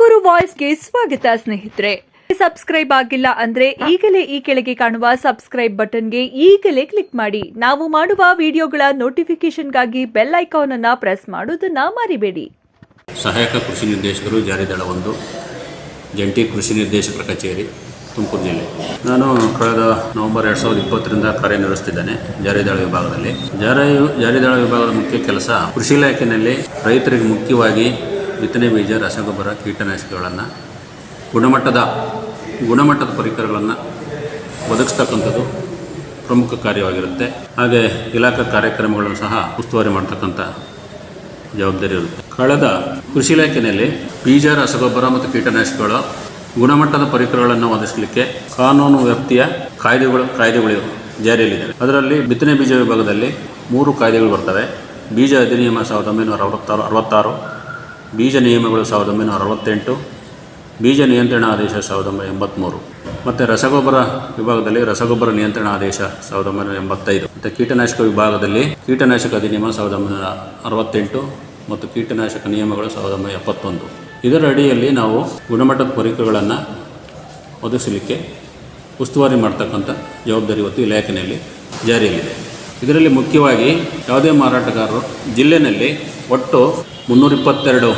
ತುಮಕೂರು ವಾಯ್ಸ್ಗೆ ಸ್ವಾಗತ ಸ್ನೇಹಿತರೆ. ಸಬ್ಸ್ಕ್ರೈಬ್ ಆಗಿಲ್ಲ ಅಂದ್ರೆ ಈಗಲೇ ಈ ಕೆಳಗೆ ಕಾಣುವ ಸಬ್ಸ್ಕ್ರೈಬ್ ಬಟನ್ಗೆ ಈಗಲೇ ಕ್ಲಿಕ್ ಮಾಡಿ. ನಾವು ಮಾಡುವ ವಿಡಿಯೋಗಳ ನೋಟಿಫಿಕೇಶನ್ಗಾಗಿ ಬೆಲ್ ಐಕಾನ್ ಅನ್ನ ಪ್ರೆಸ್ ಮಾಡೋದನ್ನ ಮರಿಬೇಡಿ. ಸಹಾಯಕ ಕೃಷಿ ನಿರ್ದೇಶಕರು ಜಾರಿದಳ ಒಂದು. ಜಂಟಿ ಕೃಷಿ ನಿರ್ದೇಶಕರ ಕಚೇರಿ, ತುಮಕೂರು ಜಿಲ್ಲೆ. ನಾನು ಕಳೆದ ನವೆಂಬರ್ ಎರಡು ಸಾವಿರದ ಇಪ್ಪತ್ತರಿಂದ ಕಾರ್ಯನಿರ್ವಹಿಸ್ತಿದ್ದೇನೆ ಜಾರಿದಳ ವಿಭಾಗದಲ್ಲಿ. ಜಾರಿ ಜಾರಿದಳ ವಿಭಾಗದ ಮುಖ್ಯ ಕೆಲಸ ಕೃಷಿ ಇಲಾಖೆಯಲ್ಲಿ ರೈತರಿಗೆ ಮುಖ್ಯವಾಗಿ ಬಿತ್ತನೆ ಬೀಜ, ರಸಗೊಬ್ಬರ, ಕೀಟನಾಶಕಗಳನ್ನು ಗುಣಮಟ್ಟದ ಗುಣಮಟ್ಟದ ಪರಿಕರಗಳನ್ನು ಒದಗಿಸ್ತಕ್ಕಂಥದ್ದು ಪ್ರಮುಖ ಕಾರ್ಯವಾಗಿರುತ್ತೆ. ಹಾಗೆ ಇಲಾಖಾ ಕಾರ್ಯಕ್ರಮಗಳನ್ನು ಸಹ ಉಸ್ತುವಾರಿ ಮಾಡ್ತಕ್ಕಂಥ ಜವಾಬ್ದಾರಿ ಇರುತ್ತೆ. ಕಳೆದ ಕೃಷಿ ಇಲಾಖೆಯಲ್ಲಿ ಬೀಜ, ರಸಗೊಬ್ಬರ ಮತ್ತು ಕೀಟನಾಶಕಗಳ ಗುಣಮಟ್ಟದ ಪರಿಕರಗಳನ್ನು ಒದಗಿಸಲಿಕ್ಕೆ ಕಾನೂನು ವ್ಯಾಪ್ತಿಯ ಕಾಯ್ದೆಗಳು ಕಾಯ್ದೆಗಳು ಜಾರಿಯಲ್ಲಿದೆ ಅದರಲ್ಲಿ ಬಿತ್ತನೆ ಬೀಜ ವಿಭಾಗದಲ್ಲಿ ಮೂರು ಕಾಯ್ದೆಗಳು ಬರ್ತವೆ. ಬೀಜ ಅಧಿನಿಯಮ ಸಾವಿರದ ಒಂಬೈನೂರ ಅರವತ್ತಾರು ಅರವತ್ತಾರು ಬೀಜ ನಿಯಮಗಳು ಸಾವಿರದ ಒಂಬೈನೂರ ಅರವತ್ತೆಂಟು, ಬೀಜ ನಿಯಂತ್ರಣ ಆದೇಶ ಸಾವಿರದ ಒಂಬೈನೂರ ಎಂಬತ್ತ್ಮೂರು ಮತ್ತು ರಸಗೊಬ್ಬರ ವಿಭಾಗದಲ್ಲಿ ರಸಗೊಬ್ಬರ ನಿಯಂತ್ರಣ ಆದೇಶ ಸಾವಿರದ ಒಂಬೈನೂರ ಎಂಬತ್ತೈದು. ಮತ್ತು ಕೀಟನಾಶಕ ವಿಭಾಗದಲ್ಲಿ ಕೀಟನಾಶಕ ಅಧಿನಿಯಮ ಸಾವಿರದ ಒಂಬೈನೂರ ಅರವತ್ತೆಂಟು ಮತ್ತು ಕೀಟನಾಶಕ ನಿಯಮಗಳು ಸಾವಿರದ ಒಂಬೈನೂರ ಎಪ್ಪತ್ತೊಂದು. ಇದರ ಅಡಿಯಲ್ಲಿ ನಾವು ಗುಣಮಟ್ಟದ ಪರಿಕರಗಳನ್ನು ಒದಗಿಸಲಿಕ್ಕೆ ಉಸ್ತುವಾರಿ ಮಾಡ್ತಕ್ಕಂಥ ಜವಾಬ್ದಾರಿ ಇವತ್ತು ಇಲಾಖೆಯಲ್ಲಿ ಜಾರಿಯಲ್ಲಿದೆ. ಇದರಲ್ಲಿ ಮುಖ್ಯವಾಗಿ ಯಾವುದೇ ಮಾರಾಟಗಾರರು ಜಿಲ್ಲೆಯಲ್ಲಿ ಒಟ್ಟು ಮುನ್ನೂರ ಇಪ್ಪತ್ತೆರಡು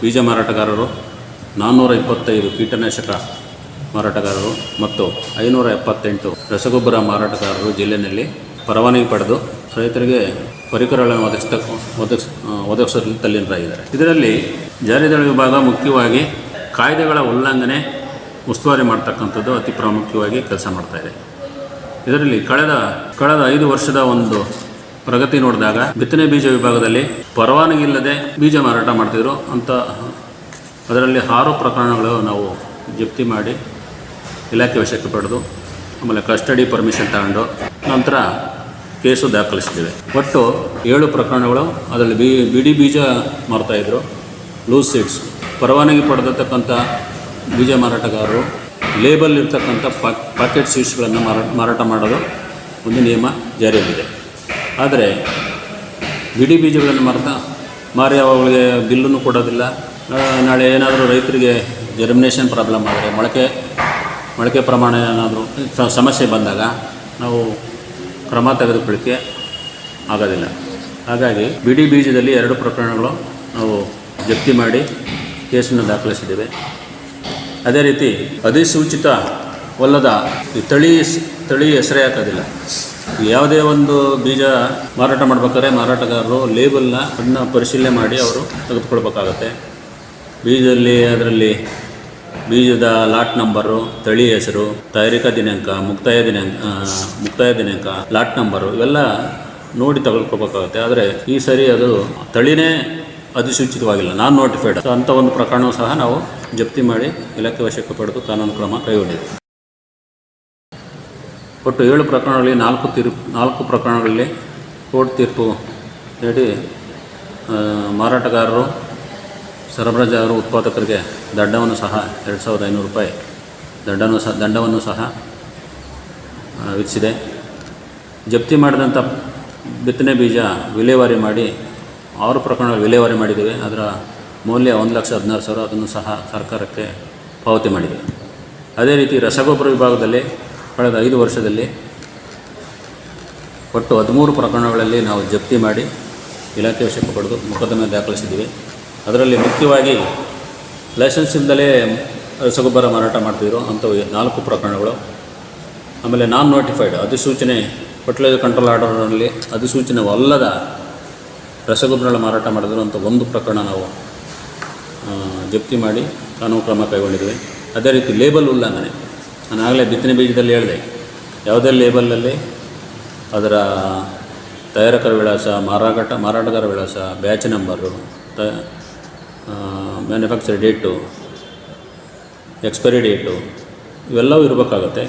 ಬೀಜ ಮಾರಾಟಗಾರರು ನಾನ್ನೂರ ಇಪ್ಪತ್ತೈದು ಕೀಟನಾಶಕ ಮಾರಾಟಗಾರರು ಮತ್ತು ಐನೂರ ಎಪ್ಪತ್ತೆಂಟು ರಸಗೊಬ್ಬರ ಮಾರಾಟಗಾರರು ಜಿಲ್ಲೆಯಲ್ಲಿ ಪರವಾನಗಿ ಪಡೆದು ರೈತರಿಗೆ ಪರಿಕರಗಳನ್ನು ಒದಗಿಸ್ತ, ಒದಗಿಸ್ ಒದಗಿಸಲು ತಲ್ಲೀನರಾಗಿದ್ದಾರೆ. ಇದರಲ್ಲಿ ಜಾರಿದಳ ವಿಭಾಗ ಮುಖ್ಯವಾಗಿ ಕಾಯ್ದೆಗಳ ಉಲ್ಲಂಘನೆ, ಉಸ್ತುವಾರಿ ಮಾಡ್ತಕ್ಕಂಥದ್ದು ಅತಿ ಪ್ರಾಮುಖ್ಯವಾಗಿ ಕೆಲಸ ಮಾಡ್ತಾ ಇದೆ. ಇದರಲ್ಲಿ ಕಳೆದ ಕಳೆದ ಐದು ವರ್ಷದ ಒಂದು ಪ್ರಗತಿ ನೋಡಿದಾಗ ಬಿತ್ತನೆ ಬೀಜ ವಿಭಾಗದಲ್ಲಿ ಪರವಾನಗಿ ಇಲ್ಲದೆ ಬೀಜ ಮಾರಾಟ ಮಾಡ್ತಿದ್ರು ಅಂತ ಅದರಲ್ಲಿ ಆರು ಪ್ರಕರಣಗಳು ನಾವು ಜಪ್ತಿ ಮಾಡಿ ಇಲಾಖೆ ವಶಕ್ಕೆ ಪಡೆದು, ಆಮೇಲೆ ಕಸ್ಟಡಿ ಪರ್ಮಿಷನ್ ತಗೊಂಡು ನಂತರ ಕೇಸು ದಾಖಲಿಸಿದ್ದೇವೆ. ಒಟ್ಟು ಏಳು ಪ್ರಕರಣಗಳು ಅದರಲ್ಲಿ ಬಿ, ಬಿಡಿ ಬೀಜ ಮಾರ್ತಾಯಿದ್ರು ಲೂಸ್ ಸೀಡ್ಸ್. ಪರವಾನಗಿ ಪಡೆದಿರ್ತಕ್ಕಂಥ ಬೀಜ ಮಾರಾಟಗಾರರು, ಲೇಬಲ್ ಇರ್ತಕ್ಕಂಥ ಪಾಕ್, ಪಾಕೆಟ್ ಸೀಡ್ಸ್ಗಳನ್ನು ಮಾರಾಟ ಮಾರಾಟ ಮಾಡೋದು ಒಂದು ನಿಯಮ ಜಾರಿಯಲ್ಲಿದೆ. ಆದರೆ ಬಿಡಿ ಬೀಜಗಳನ್ನು ಮಾರ್ತಾ ಮಾರಿ ಅವುಗಳಿಗೆ ಬಿಲ್ಲನ್ನು ಕೊಡೋದಿಲ್ಲ. ನಾಳೆ ಏನಾದರೂ ರೈತರಿಗೆ ಜರ್ಮಿನೇಷನ್ ಪ್ರಾಬ್ಲಮ್ ಆದರೆ, ಮೊಳಕೆ ಮೊಳಕೆ ಪ್ರಮಾಣ ಏನಾದರೂ ಸಮಸ್ಯೆ ಬಂದಾಗ ನಾವು ಕ್ರಮ ತೆಗೆದುಕೊಳ್ಳಿಕ್ಕೆ ಆಗೋದಿಲ್ಲ. ಹಾಗಾಗಿ ಬಿಡಿ ಬೀಜದಲ್ಲಿ ಎರಡು ಪ್ರಕರಣಗಳು ನಾವು ಜಪ್ತಿ ಮಾಡಿ ಕೇಸನ್ನು ದಾಖಲಿಸಿದ್ದೇವೆ. ಅದೇ ರೀತಿ ಅಧಿಸೂಚಿತವಲ್ಲದ ಈ ತಳಿ ತಳಿ ಹೆಸರೇ ಹಾಕೋದಿಲ್ಲ. ಯಾವುದೇ ಒಂದು ಬೀಜ ಮಾರಾಟ ಮಾಡ್ಬೇಕಾದ್ರೆ ಮಾರಾಟಗಾರರು ಲೇಬಲ್ನ ಅದನ್ನ ಪರಿಶೀಲನೆ ಮಾಡಿ ಅವರು ತೆಗೆದುಕೊಳ್ಬೇಕಾಗತ್ತೆ. ಬೀಜದಲ್ಲಿ ಅದರಲ್ಲಿ ಬೀಜದ ಲಾಟ್ ನಂಬರು, ತಳಿ ಹೆಸರು ತಯಾರಿಕಾ ದಿನಾಂಕ, ಮುಕ್ತಾಯ ದಿನಾಂಕ ಮುಕ್ತಾಯ ದಿನಾಂಕ, ಲಾಟ್ ನಂಬರು ಇವೆಲ್ಲ ನೋಡಿ ತಗೊಳ್ಕೊಬೇಕಾಗುತ್ತೆ ಆದರೆ ಈ ಸರಿ ಅದು ತಳಿನೇ ಅಧಿಸೂಚಿತವಾಗಿಲ್ಲ, ನಾನ್ ನೋಟಿಫೈಡ್. ಅಂಥ ಒಂದು ಪ್ರಕರಣವೂ ಸಹ ನಾವು ಜಪ್ತಿ ಮಾಡಿ ಇಲಾಖೆ ವಶಕ್ಕೆ ಪಡೆದು ಕಾನೂನು ಕ್ರಮ ಕೈಗೊಂಡಿದೆ ಒಟ್ಟು ಏಳು ಪ್ರಕರಣಗಳಲ್ಲಿ ನಾಲ್ಕು ತೀರ್ಪು ನಾಲ್ಕು ಪ್ರಕರಣಗಳಲ್ಲಿ ಕೋರ್ಟ್ ತೀರ್ಪು ಹೇಳಿ ಮಾರಾಟಗಾರರು ಸರಬರಾಜುದಾರರು ಉತ್ಪಾದಕರಿಗೆ ದಂಡವನ್ನು ಸಹ ಎರಡು ಸಾವಿರದ ಐನೂರು ರೂಪಾಯಿ ದಂಡವನ್ನು ಸಹ ದಂಡವನ್ನು ಸಹ ವಿಧಿಸಿದೆ. ಜಪ್ತಿ ಮಾಡಿದಂಥ ಬಿತ್ತನೆ ಬೀಜ ವಿಲೇವಾರಿ ಮಾಡಿ, ಆರು ಪ್ರಕರಣ ವಿಲೇವಾರಿ ಮಾಡಿದ್ದೇವೆ ಅದರ ಮೌಲ್ಯ ಒಂದು ಲಕ್ಷ ಹದಿನಾರು ಸಾವಿರ, ಅದನ್ನು ಸಹ ಸರ್ಕಾರಕ್ಕೆ ಪಾವತಿ ಮಾಡಿದೆ. ಅದೇ ರೀತಿ ರಸಗೊಬ್ಬರ ವಿಭಾಗದಲ್ಲಿ ಕಳೆದ ಐದು ವರ್ಷದಲ್ಲಿ ಒಟ್ಟು ಹದಿಮೂರು ಪ್ರಕರಣಗಳಲ್ಲಿ ನಾವು ಜಪ್ತಿ ಮಾಡಿ ಇಲಾಖೆ ವಶಕ್ಕೆ ಪಡೆದು ಮೊಕದ್ದಮೆ ದಾಖಲಿಸಿದ್ದೀವಿ. ಅದರಲ್ಲಿ ಮುಖ್ಯವಾಗಿ ಲೈಸೆನ್ಸ್ ಇಂದಲೇ ರಸಗೊಬ್ಬರ ಮಾರಾಟ ಮಾಡ್ತಿದ್ರು ಅಂಥವು ನಾಲ್ಕು ಪ್ರಕರಣಗಳು. ಆಮೇಲೆ ನಾನ್ ನೋಟಿಫೈಡ್ ಅಧಿಸೂಚನೆ ಫರ್ಟಿಲೈಸರ್ ಕಂಟ್ರೋಲ್ ಆರ್ಡರ್ನಲ್ಲಿ ಅಧಿಸೂಚನೆವಲ್ಲದ ರಸಗೊಬ್ಬರಗಳ ಮಾರಾಟ ಮಾಡಿದ್ರು ಅಂತ ಒಂದು ಪ್ರಕರಣ ನಾವು ಜಪ್ತಿ ಮಾಡಿ ಕಾನೂನು ಕ್ರಮ ಕೈಗೊಂಡಿದ್ದೇವೆ ಅದೇ ರೀತಿ ಲೇಬಲ್ ಉಲ್ಲಂಘನೆ. ನಾನು ಆಗಲೇ ಬಿತ್ತನೆ ಬೀಜದಲ್ಲಿ ಹೇಳಿದೆ, ಯಾವುದೇ ಲೇಬಲಲ್ಲಿ ಅದರ ತಯಾರಕರ ವಿಳಾಸ, ಮಾರಾಟ, ಮಾರಾಟಗಾರ ವಿಳಾಸ, ಬ್ಯಾಚ್ ನಂಬರು, ತ ಮ್ಯಾನುಫ್ಯಾಕ್ಚರ್ ಡೇಟು, ಎಕ್ಸ್ಪೈರಿ ಡೇಟು, ಇವೆಲ್ಲವೂ ಇರಬೇಕಾಗತ್ತೆ.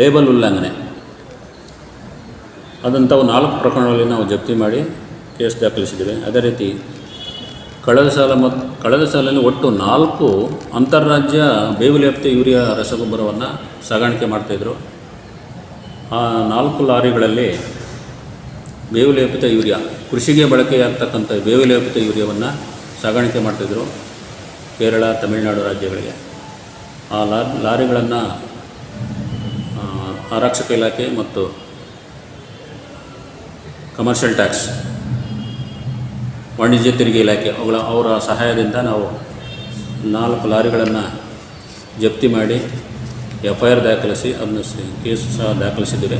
ಲೇಬಲ್ ಉಲ್ಲಂಘನೆ ಅದಂಥವು ನಾಲ್ಕು ಪ್ರಕರಣಗಳಲ್ಲಿ ನಾವು ಜಪ್ತಿ ಮಾಡಿ ಕೇಸ್ ದಾಖಲಿಸಿದ್ದೇವೆ. ಅದೇ ರೀತಿ ಕಳೆದ ಸಾಲ ಮತ್ತು ಕಳೆದ ಸಾಲಲ್ಲಿ ಒಟ್ಟು ನಾಲ್ಕು ಅಂತಾರಾಜ್ಯ ಬೇವು ಲೇಪಿತ ಯೂರಿಯಾ ರಸಗೊಬ್ಬರವನ್ನು ಸಾಗಾಣಿಕೆ ಮಾಡ್ತಾಯಿದ್ರು ಆ ನಾಲ್ಕು ಲಾರಿಗಳಲ್ಲಿ ಬೇವು ಲೇಪಿತ ಯೂರಿಯಾ, ಕೃಷಿಗೆ ಬಳಕೆಯಾಗ್ತಕ್ಕಂಥ ಬೇವು ಲೇಪಿತ ಯೂರಿಯಾವನ್ನು ಸಾಗಾಣಿಕೆ ಮಾಡ್ತಿದ್ರು ಕೇರಳ, ತಮಿಳುನಾಡು ರಾಜ್ಯಗಳಿಗೆ. ಆ ಲಾರಿಗಳನ್ನು ಆರಕ್ಷಕ ಇಲಾಖೆ ಮತ್ತು ಕಮರ್ಷಿಯಲ್ ಟ್ಯಾಕ್ಸ್ ವಾಣಿಜ್ಯ ತೆರಿಗೆ ಇಲಾಖೆ ಅವುಗಳ ಅವರ ಸಹಾಯದಿಂದ ನಾವು ನಾಲ್ಕು ಲಾರಿಗಳನ್ನು ಜಪ್ತಿ ಮಾಡಿ ಎಫ್ ಐ ಆರ್ ದಾಖಲಿಸಿ ಅದನ್ನು ಕೇಸು ಸಹ ದಾಖಲಿಸಿದ್ದೇವೆ.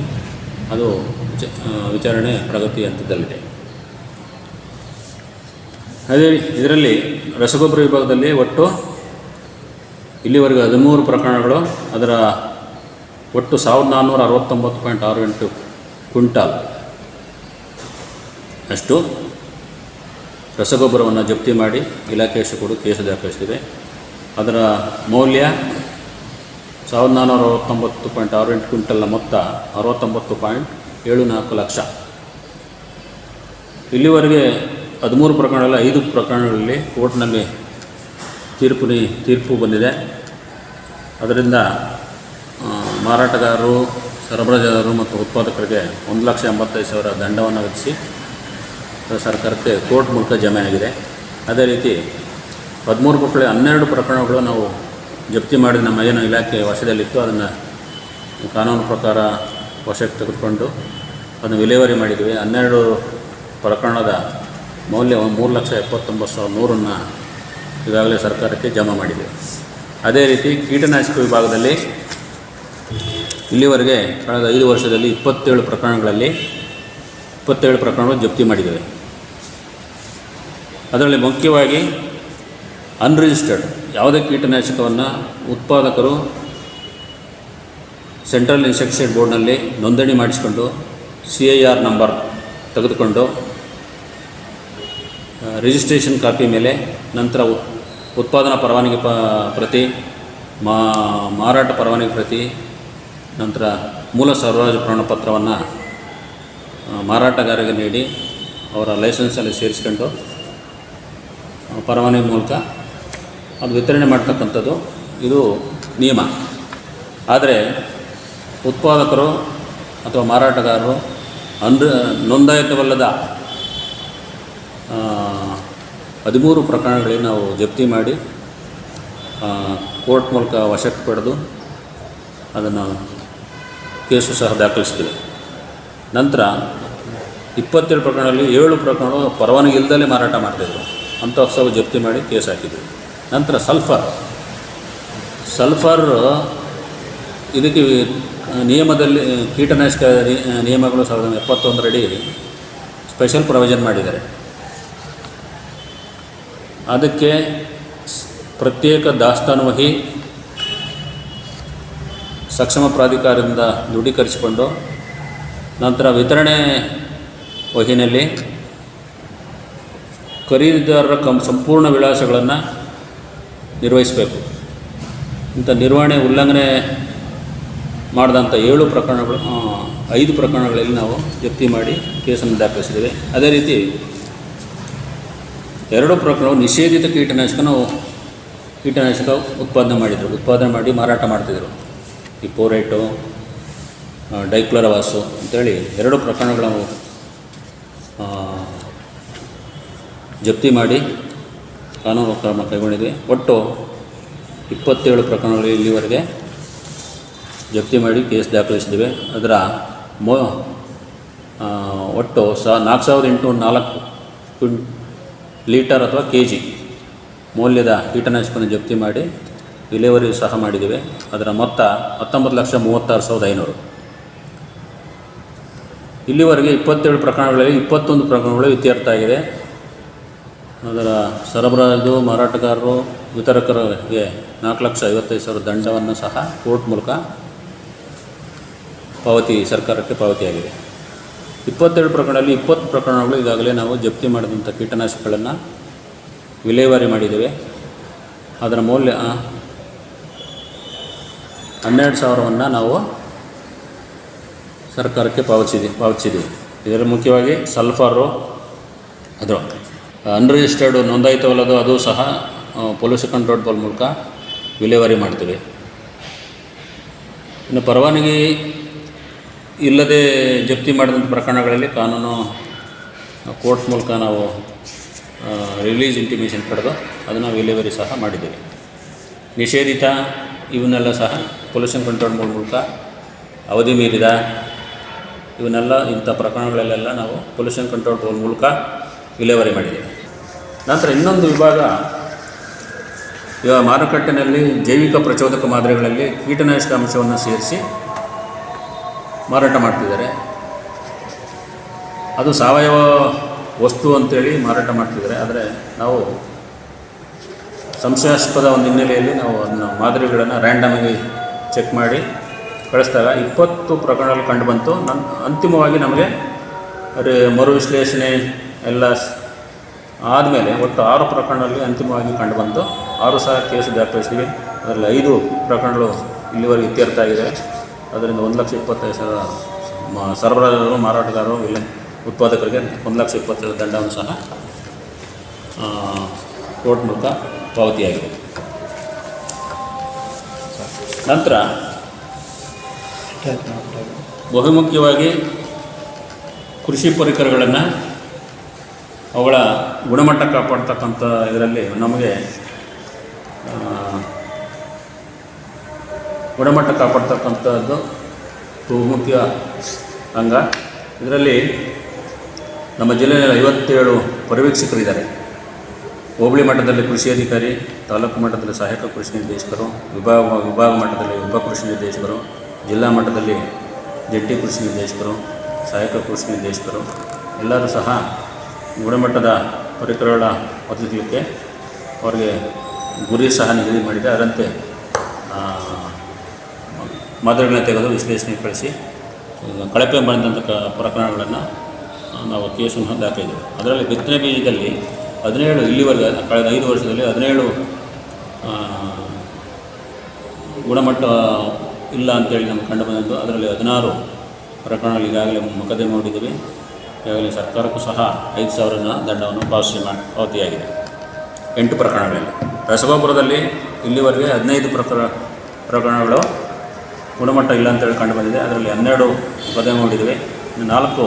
ಅದು ವಿಚ- ವಿಚಾರಣೆ ಪ್ರಗತಿ ಹಂತದಲ್ಲಿದೆ. ಅದೇ ಇದರಲ್ಲಿ ರಸಗೊಬ್ಬರ ವಿಭಾಗದಲ್ಲಿ ಒಟ್ಟು ಇಲ್ಲಿವರೆಗೆ ಹದಿಮೂರು ಪ್ರಕರಣಗಳು, ಅದರ ಒಟ್ಟು ಸಾವಿರದ ನಾನ್ನೂರ ಅರವತ್ತೊಂಬತ್ತು ಪಾಯಿಂಟ್ ಆರು ಎಂಟು ಕ್ವಿಂಟಾಲ್. ಅಷ್ಟು. ರಸಗೊಬ್ಬರವನ್ನು ಜಪ್ತಿ ಮಾಡಿ ಇಲಾಖೆ ಕೊಡು ಕೇಸು ದಾಖಲಿಸಿದೆ ಅದರ ಮೌಲ್ಯ ಸಾವಿರದ ನಾನ್ನೂರ ಅರವತ್ತೊಂಬತ್ತು ಪಾಯಿಂಟ್ ಆರು ಎಂಟು ಕ್ವಿಂಟಲ್ನ ಮೊತ್ತ ಅರವತ್ತೊಂಬತ್ತು ಪಾಯಿಂಟ್ ಏಳು ನಾಲ್ಕು ಲಕ್ಷ. ಇಲ್ಲಿವರೆಗೆ ಹದಿಮೂರು ಪ್ರಕರಣಗಳಲ್ಲಿ ಐದು ಪ್ರಕರಣಗಳಲ್ಲಿ ಕೋರ್ಟ್ನಲ್ಲಿ ತೀರ್ಪು ತೀರ್ಪು ಬಂದಿದೆ. ಅದರಿಂದ ಮಾರಾಟಗಾರರು ಸರಬರಾಜುದಾರರು ಮತ್ತು ಉತ್ಪಾದಕರಿಗೆ ಒಂದು ಲಕ್ಷ ಎಂಬತ್ತೈದು ಸಾವಿರ ದಂಡವನ್ನು ವಿಧಿಸಿ ಸರ್ಕಾರಕ್ಕೆ ಕೋರ್ಟ್ ಮೂಲಕ ಜಮೆಯಾಗಿದೆ ಅದೇ ರೀತಿ ಹದಿಮೂರು ಕೋಟಿ ಹನ್ನೆರಡು ಪ್ರಕರಣಗಳು ನಾವು ಜಪ್ತಿ ಮಾಡಿ ನಮ್ಮ ಏನು ಇಲಾಖೆ ವಶದಲ್ಲಿತ್ತು, ಅದನ್ನು ಕಾನೂನು ಪ್ರಕಾರ ವಶಕ್ಕೆ ತೆಗೆದುಕೊಂಡು ಅದನ್ನು ವಿಲೇವಾರಿ ಮಾಡಿದ್ವಿ. ಹನ್ನೆರಡು ಪ್ರಕರಣದ ಮೌಲ್ಯ ಮೂರು ಲಕ್ಷ ಎಪ್ಪತ್ತೊಂಬತ್ತು ಸಾವಿರದ ನೂರನ್ನು ಈಗಾಗಲೇ ಸರ್ಕಾರಕ್ಕೆ ಜಮಾ ಮಾಡಿದೆ ಅದೇ ರೀತಿ ಕೀಟನಾಶಕ ವಿಭಾಗದಲ್ಲಿ ಇಲ್ಲಿವರೆಗೆ ಕಳೆದ ಐದು ವರ್ಷದಲ್ಲಿ ಇಪ್ಪತ್ತೇಳು ಪ್ರಕರಣಗಳಲ್ಲಿ ಇಪ್ಪತ್ತೇಳು ಪ್ರಕರಣಗಳು ಜಪ್ತಿ ಮಾಡಿದ್ದೇವೆ. ಅದರಲ್ಲಿ ಮುಖ್ಯವಾಗಿ ಅನ್ರಿಜಿಸ್ಟರ್ಡ್ ಯಾವುದೇ ಕೀಟನಾಶಕವನ್ನು ಉತ್ಪಾದಕರು ಸೆಂಟ್ರಲ್ ಇನ್ಸ್ಟೆಕ್ಷನ್ ಬೋರ್ಡ್ನಲ್ಲಿ ನೋಂದಣಿ ಮಾಡಿಸಿಕೊಂಡು ಸಿ ಐ ಆರ್ ನಂಬರ್ ತೆಗೆದುಕೊಂಡು ರಿಜಿಸ್ಟ್ರೇಷನ್ ಕಾಪಿ ಮೇಲೆ ನಂತರ ಉತ್ಪಾದನಾ ಪರವಾನಗಿ ಪ ಪ್ರತಿ ಮಾರಾಟ ಪರವಾನಗಿ ಪ್ರತಿ ನಂತರ ಮೂಲ ಸರಬರಾಜು ಪ್ರಮಾಣಪತ್ರವನ್ನು ಆ, ಮಾರಾಟಗಾರರಿಗೆ ನೀಡಿ ಅವರ ಲೈಸೆನ್ಸಲ್ಲಿ ಸೇರಿಸ್ಕೊಂಡು ಪರವಾನಗಿ ಮೂಲಕ ಅದು ವಿತರಣೆ ಮಾಡ್ತಕ್ಕಂಥದ್ದು. ಇದು ನಿಯಮ. ಆದರೆ ಉತ್ಪಾದಕರು ಅಥವಾ ಮಾರಾಟಗಾರರು ಅಂದ ನೋಂದಾಯಿತವಲ್ಲದ ಹದಿಮೂರು ಪ್ರಕರಣಗಳಿಗೆ ನಾವು ಜಪ್ತಿ ಮಾಡಿ ಕೋರ್ಟ್ ಮೂಲಕ ವಶಕ್ಕೆ ಪಡೆದು ಅದನ್ನು ಕೇಸು ಸಹ ದಾಖಲಿಸ್ತೀವಿ ನಂತರ ಇಪ್ಪತ್ತೇಳು ಪ್ರಕರಣದಲ್ಲಿ ಏಳು ಪ್ರಕರಣಗಳು ಪರವಾನಗಿ ಇಲ್ಲದಲೇ ಮಾರಾಟ ಮಾಡ್ತಿದ್ರು. ಅಂತ ಸಹ ಜಪ್ತಿ ಮಾಡಿ ಕೇಸ್ ಹಾಕಿದ್ರು. ನಂತರ ಸಲ್ಫರ್. ಸಲ್ಫರ್, ಇದಕ್ಕೆ ನಿಯಮದಲ್ಲಿ, ಕೀಟನಾಶಕ ನಿಯಮಗಳು ಸಾವಿರದ ಎಪ್ಪತ್ತೊಂದರಡಿ ಸ್ಪೆಷಲ್ ಪ್ರೊವಿಷನ್ ಮಾಡಿದ್ದಾರೆ. ಅದಕ್ಕೆ ಪ್ರತ್ಯೇಕ ದಾಸ್ತಾನು ವಹಿ ಸಕ್ಷಮ ಪ್ರಾಧಿಕಾರದಿಂದ ದೃಢೀಕರಿಸಿಕೊಂಡು ನಂತರ ವಿತರಣೆ ವಹಿನಲ್ಲಿ ಖರೀದಿದಾರರ ಕಂ, ಸಂಪೂರ್ಣ ವಿಳಾಸಗಳನ್ನು ನಿರ್ವಹಿಸಬೇಕು. ಇಂಥ ನಿರ್ವಹಣೆ ಉಲ್ಲಂಘನೆ ಮಾಡಿದಂಥ ಏಳು ಪ್ರಕರಣಗಳು ಐದು ಪ್ರಕರಣಗಳಲ್ಲಿ ನಾವು ಜಪ್ತಿ ಮಾಡಿ ಕೇಸನ್ನು ದಾಖಲಿಸಿದ್ದೇವೆ. ಅದೇ ರೀತಿ ಎರಡು ಪ್ರಕರಣವು ನಿಷೇಧಿತ ಕೀಟನಾಶಕ ನಾವು ಕೀಟನಾಶಕ ಉತ್ಪಾದನೆ ಮಾಡಿದರು, ಉತ್ಪಾದನೆ ಮಾಡಿ ಮಾರಾಟ ಮಾಡ್ತಿದ್ದರು ಈ ಪೋರೈಟು ಡೈಕ್ಲೋರವಾಸು ಅಂತೇಳಿ ಎರಡು ಪ್ರಕರಣಗಳು ಜಪ್ತಿ ಮಾಡಿ ಕಾನೂನು ಕ್ರಮ ಕೈಗೊಂಡಿದ್ವಿ. ಒಟ್ಟು ಇಪ್ಪತ್ತೇಳು ಪ್ರಕರಣಗಳು ಇಲ್ಲಿವರೆಗೆ ಜಪ್ತಿ ಮಾಡಿ ಕೇಸ್ ದಾಖಲಿಸಿದ್ದೇವೆ ಅದರ ಮೊ ಒಟ್ಟು ಸಾ, ನಾಲ್ಕು ಸಾವಿರದ ಎಂಟುನೂರ ನಾಲ್ಕು ಕ್ವಿಂ ಲೀಟರ್ ಅಥವಾ ಕೆ ಜಿ ಮೌಲ್ಯದ ಕೀಟನಾಶಕವನ್ನು ಜಪ್ತಿ ಮಾಡಿ ವಿಲೇವರಿ ಸಹ ಮಾಡಿದ್ದೇವೆ. ಅದರ ಮೊತ್ತ ಹತ್ತೊಂಬತ್ತು ಲಕ್ಷ ಮೂವತ್ತಾರು ಸಾವಿರದ ಐನೂರು. ಇಲ್ಲಿವರೆಗೆ ಇಪ್ಪತ್ತೇಳು ಪ್ರಕರಣಗಳಲ್ಲಿ ಇಪ್ಪತ್ತೊಂದು ಪ್ರಕರಣಗಳು ಇತ್ಯರ್ಥ ಆಗಿದೆ. ಅದರ ಸರಬರಾಜು, ಮಾರಾಟಗಾರರು, ವಿತರಕರಿಗೆ ನಾಲ್ಕು ಲಕ್ಷ ಐವತ್ತೈದು ಸಾವಿರ ದಂಡವನ್ನು ಸಹ ಕೋರ್ಟ್ ಮೂಲಕ ಪಾವತಿ, ಸರ್ಕಾರಕ್ಕೆ ಪಾವತಿಯಾಗಿದೆ. ಇಪ್ಪತ್ತೇಳು ಪ್ರಕರಣದಲ್ಲಿ ಇಪ್ಪತ್ತು ಪ್ರಕರಣಗಳು ಈಗಾಗಲೇ ನಾವು ಜಪ್ತಿ ಮಾಡಿದಂಥ ಕೀಟನಾಶಕಗಳನ್ನು ವಿಲೇವಾರಿ ಮಾಡಿದ್ದೇವೆ. ಅದರ ಮೌಲ್ಯ ಹನ್ನೆರಡು ಸಾವಿರವನ್ನು ನಾವು ಸರ್ಕಾರಕ್ಕೆ ಪಾವತಿಸಿದೆ ಪಾವತಿಸಿದೆ ಇದರ ಮುಖ್ಯವಾಗಿ ಸಲ್ಫರು, ಅದು ಅನ್ರಿಜಿಸ್ಟರ್ಡ್ ನೋಂದಾಯಿತವಲ್ಲದು ಅದು ಸಹ ಪೊಲ್ಯೂಷನ್ ಕಂಟ್ರೋಲ್ ಬೋರ್ಡ್ ಮೂಲಕ ವಿಲೇವಾರಿ ಮಾಡ್ತೀವಿ. ಇನ್ನು ಪರವಾನಗಿ ಇಲ್ಲದೆ ಜಪ್ತಿ ಮಾಡಿದಂಥ ಪ್ರಕರಣಗಳಲ್ಲಿ ಕಾನೂನು ಕೋರ್ಟ್ ಮೂಲಕ ನಾವು ರಿಲೀಸ್ ಇಂಟಿಮೇಷನ್ ಪಡೆದು ಅದನ್ನು ವಿಲೇವರಿ ಸಹ ಮಾಡಿದ್ದೀವಿ. ನಿಷೇಧಿತ, ಇವನ್ನೆಲ್ಲ ಸಹ ಪೊಲ್ಯೂಷನ್ ಕಂಟ್ರೋಲ್ ಮೂಲಕ ಅವಧಿ ಮೀರಿದ ಇವನ್ನೆಲ್ಲ ಇಂಥ ಪ್ರಕರಣಗಳಲ್ಲೆಲ್ಲ ನಾವು ಪೊಲ್ಯೂಷನ್ ಕಂಟ್ರೋಲ್ ಬೋರ್ಡ್ ಮೂಲಕ ವಿಲೇವಾರಿ ಮಾಡಿದ್ದೇವೆ. ನಂತರ ಇನ್ನೊಂದು ವಿಭಾಗ ಇವಾಗ ಮಾರುಕಟ್ಟೆಯಲ್ಲಿ ಜೈವಿಕ ಪ್ರಚೋದಕ ಮಾದರಿಗಳಲ್ಲಿ ಕೀಟನಾಶಕ ಅಂಶವನ್ನು ಸೇರಿಸಿ ಮಾರಾಟ ಮಾಡ್ತಿದ್ದಾರೆ. ಅದು ಸಾವಯವ ವಸ್ತು ಅಂತೇಳಿ ಮಾರಾಟ ಮಾಡ್ತಿದ್ದಾರೆ. ಆದರೆ ನಾವು ಸಂಶಯಾಸ್ಪದ ಒಂದು ಹಿನ್ನೆಲೆಯಲ್ಲಿ ನಾವು ಅದನ್ನ ಮಾದರಿಗಳನ್ನು ರ್ಯಾಂಡಮಾಗಿ ಚೆಕ್ ಮಾಡಿ ಕಳಿಸಿದಾಗ ಇಪ್ಪತ್ತು ಪ್ರಕರಣಗಳು ಕಂಡು ಬಂತು. ನನ್ ಅಂತಿಮವಾಗಿ ನಮಗೆ ಮರು ವಿಶ್ಲೇಷಣೆ ಎಲ್ಲ ಆದಮೇಲೆ ಒಟ್ಟು ಆರು ಪ್ರಕರಣಗಳಲ್ಲಿ ಅಂತಿಮವಾಗಿ ಕಂಡು ಬಂತು. ಆರು ಸಹ ಕೇಸು ದಾಖಲಿಸಿದ್ವಿ. ಅದರಲ್ಲಿ ಐದು ಪ್ರಕರಣಗಳು ಇಲ್ಲಿವರೆಗೆ ಇತ್ಯರ್ಥ ಆಗಿದೆ. ಅದರಿಂದ ಒಂದು ಲಕ್ಷ ಇಪ್ಪತ್ತೈದು ಸಾವಿರ ಸರಬರಾಜುದಾರರು, ಮಾರಾಟಗಾರರು ಇಲ್ಲ ಉತ್ಪಾದಕರಿಗೆ ಒಂದು ಲಕ್ಷ ಇಪ್ಪತ್ತೈದು ದಂಡವನ್ನು ಸಹ ಕೋರ್ಟ್ ಮೂಲಕ ಪಾವತಿಯಾಗಿದೆ. ನಂತರ ಬಹುಮುಖ್ಯವಾಗಿ ಕೃಷಿ ಪರಿಕರಗಳನ್ನು ಅವುಗಳ ಗುಣಮಟ್ಟ ಕಾಪಾಡ್ತಕ್ಕಂಥ ಇದರಲ್ಲಿ ನಮಗೆ ಗುಣಮಟ್ಟ ಕಾಪಾಡ್ತಕ್ಕಂಥದ್ದು ಬಹುಮುಖ್ಯ ಅಂಗ. ಇದರಲ್ಲಿ ನಮ್ಮ ಜಿಲ್ಲೆಯಲ್ಲಿ ಐವತ್ತೇಳು ಪರಿವೀಕ್ಷಕರಿದ್ದಾರೆ ಹೋಬಳಿ ಮಟ್ಟದಲ್ಲಿ ಕೃಷಿ ಅಧಿಕಾರಿ, ತಾಲೂಕು ಮಟ್ಟದಲ್ಲಿ ಸಹಾಯಕ ಕೃಷಿ ನಿರ್ದೇಶಕರು, ವಿಭಾಗ ವಿಭಾಗ ಮಟ್ಟದಲ್ಲಿ ಉಪ ಕೃಷಿ ನಿರ್ದೇಶಕರು ಜಿಲ್ಲಾ ಮಟ್ಟದಲ್ಲಿ ಜಂಟಿ ಕೃಷಿ ನಿರ್ದೇಶಕರು, ಸಹಾಯಕ ಕೃಷಿ ನಿರ್ದೇಶಕರು ಎಲ್ಲರೂ ಸಹ ಗುಣಮಟ್ಟದ ಪರಿಕರಗಳ ಒದಗಿಸಲಿಕ್ಕೆ ಅವರಿಗೆ ಗುರಿ ಸಹ ನಿಗದಿ ಮಾಡಿದೆ. ಅದರಂತೆ ಮಾದರಿಗಳನ್ನು ತೆಗೆದು ವಿಶ್ಲೇಷಣೆ ಕಳಿಸಿ ಕಳಪೆ ಕ, ಪ್ರಕರಣಗಳನ್ನು ನಾವು ಕೇಸನ್ನು ದಾಖಲಿದ್ದೇವೆ ಅದರಲ್ಲಿ ಬಿತ್ತನೆ ಬೀಜದಲ್ಲಿ ಹದಿನೇಳು, ಇಲ್ಲಿವರೆಗೆ, ಕಳೆದ ಐದು ವರ್ಷದಲ್ಲಿ ಹದಿನೇಳು ಗುಣಮಟ್ಟ ಇಲ್ಲ ಅಂತೇಳಿ ನಮ್ಗೆ ಕಂಡು ಬಂದದ್ದು. ಅದರಲ್ಲಿ ಹದಿನಾರು ಪ್ರಕರಣಗಳು ಈಗಾಗಲೇ ಮೊಕದ್ದಮೆ ನೋಡಿದ್ದೀವಿ ಈಗಾಗಲೇ ಸರ್ಕಾರಕ್ಕೂ ಸಹ ಐದು ಸಾವಿರನ ದಂಡವನ್ನು ಪಾವತಿ ಮಾಡಿ ಪಾವತಿಯಾಗಿದೆ. ಎಂಟು ಪ್ರಕರಣಗಳಲ್ಲಿ. ರಸಗೊಬ್ಬರದಲ್ಲಿ ಇಲ್ಲಿವರೆಗೆ ಹದಿನೈದು ಪ್ರಕರ, ಪ್ರಕರಣಗಳು ಗುಣಮಟ್ಟ ಇಲ್ಲ ಅಂತೇಳಿ ಕಂಡು ಬಂದಿದೆ. ಅದರಲ್ಲಿ ಹನ್ನೆರಡು ಮೊಕದ್ದಮೆ ಮಾಡಿದ್ದೀವಿ. ಇನ್ನು ನಾಲ್ಕು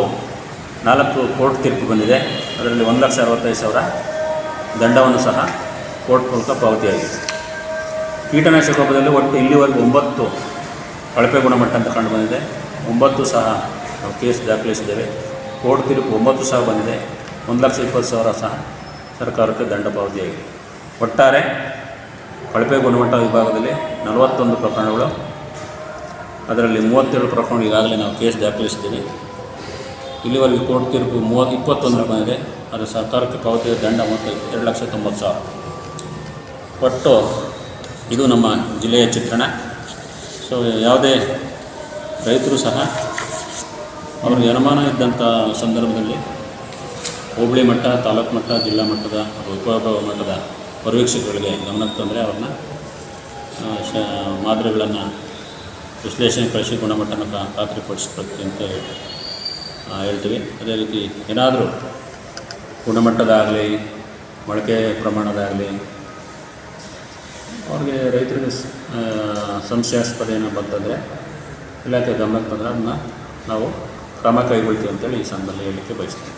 ನಾಲ್ಕು ಕೋರ್ಟ್ ತೀರ್ಪು ಬಂದಿದೆ. ಅದರಲ್ಲಿ ಒಂದು ಲಕ್ಷ ಅರವತ್ತೈದು ಸಾವಿರ ದಂಡವನ್ನು ಸಹ ಕೋರ್ಟ್ ಮೂಲಕ ಪಾವತಿಯಾಗಿದೆ. ಕೀಟನಾಶಕ ಗೊಬ್ಬರದಲ್ಲಿ ಒಟ್ಟು ಇಲ್ಲಿವರೆಗೂ ಒಂಬತ್ತು ಕಳಪೆ ಗುಣಮಟ್ಟ ಅಂತ ಕಂಡು ಬಂದಿದೆ. ಒಂಬತ್ತು ಸಹ ನಾವು ಕೇಸ್ ದಾಖಲಿಸಿದ್ದೇವೆ. ಕೋರ್ಟ್ ತೀರ್ಪು ಒಂಬತ್ತು ಸಹ ಬಂದಿದೆ. ಒಂದು ಲಕ್ಷ ಇಪ್ಪತ್ತು ಸಾವಿರ ಸಹ ಸರ್ಕಾರಕ್ಕೆ ದಂಡ ಪಾವತಿಯಾಗಿದೆ ಒಟ್ಟಾರೆ ಕಳಪೆ ಗುಣಮಟ್ಟ ವಿಭಾಗದಲ್ಲಿ ನಲವತ್ತೊಂದು ಪ್ರಕರಣಗಳು, ಅದರಲ್ಲಿ ಮೂವತ್ತೇಳು ಪ್ರಕರಣ ಈಗಾಗಲೇ ನಾವು ಕೇಸ್ ದಾಖಲಿಸಿದ್ದೀವಿ. ಇಲ್ಲಿವರೆಗೆ ಕೋರ್ಟ್ ತೀರ್ಪು ಮೂವತ್ತು ಇಪ್ಪತ್ತೊಂದರ ಬಂದಿದೆ. ಅದು ಸರ್ಕಾರಕ್ಕೆ ಪಾವತಿಯ ದಂಡ ಮೊತ್ತ ಎರಡು ಲಕ್ಷ ತೊಂಬತ್ತು ಸಾವಿರ. ಒಟ್ಟು ಇದು ನಮ್ಮ ಜಿಲ್ಲೆಯ ಚಿತ್ರಣ. ಸೊ ಯಾವುದೇ ರೈತರು ಸಹ ಅವ್ರಿಗೆ ಅನುಮಾನ ಇದ್ದಂಥ ಸಂದರ್ಭದಲ್ಲಿ ಹೋಬಳಿ ಮಟ್ಟ, ತಾಲೂಕು ಮಟ್ಟ, ಜಿಲ್ಲಾ ಮಟ್ಟದ ಉಪವಿಭಾಗ ಮಟ್ಟದ ಪರಿವೀಕ್ಷಕರಿಗೆ ಗಮನಕ್ಕೆ ತಂದರೆ ಅವ್ರನ್ನ ಶ, ಮಾದರಿಗಳನ್ನು ವಿಶ್ಲೇಷಣೆ ಕಳಿಸಿ ಗುಣಮಟ್ಟನ ಖಾತ್ರಿಪಡಿಸ್ಬೇಕು ಅಂತ ಹೇಳಿ ಹೇಳ್ತೀವಿ. ಅದೇ ರೀತಿ ಏನಾದರೂ ಗುಣಮಟ್ಟದಾಗಲಿ, ಮೊಳಕೆ ಪ್ರಮಾಣದಾಗಲಿ ಅವ್ರಿಗೆ ರೈತರಿಗೆ ಸಂಶಯಾಸ್ಪದ ಏನೋ ಬಂತಂದರೆ ಇಲಾಖೆ ಗಮನಕ್ಕೆ ತಂದರೆ ಅದನ್ನ ನಾವು ಕ್ರಮ ಕೈಗೊಳ್ತೀವಿ ಅಂತೇಳಿ ಈ ಸಂದರ್ಭದಲ್ಲಿ ಹೇಳಲಿಕ್ಕೆ ಬಯಸ್ತೀನಿ.